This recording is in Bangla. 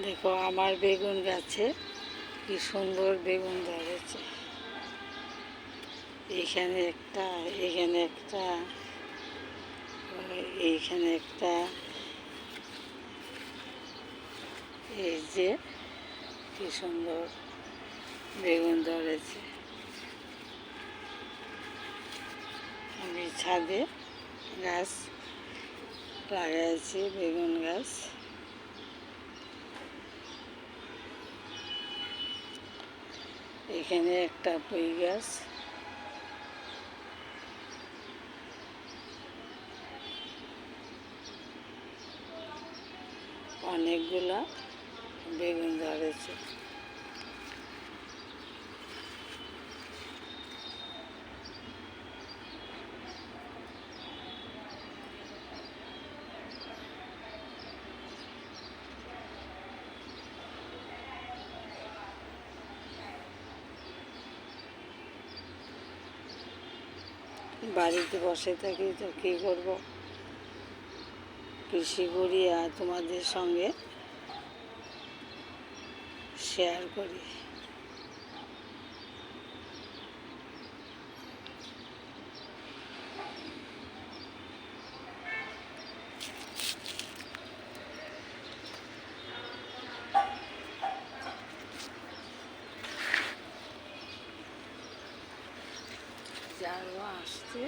দেখো, আমার বেগুন গাছে কি সুন্দর বেগুন ধরেছে। এখানে একটা এখানে একটা এইখানে একটা। এই যে কি সুন্দর বেগুন ধরেছে। আমি ছাদে গাছ লাগাইছি, বেগুন গাছ। এখানে একটা বই গাছ। অনেকগুলা বেগুন ধরেছে। বাড়িতে বসে থাকি তো কী করব? কৃষি করি আর তোমাদের সঙ্গে শেয়ার করি। যারও আসছে।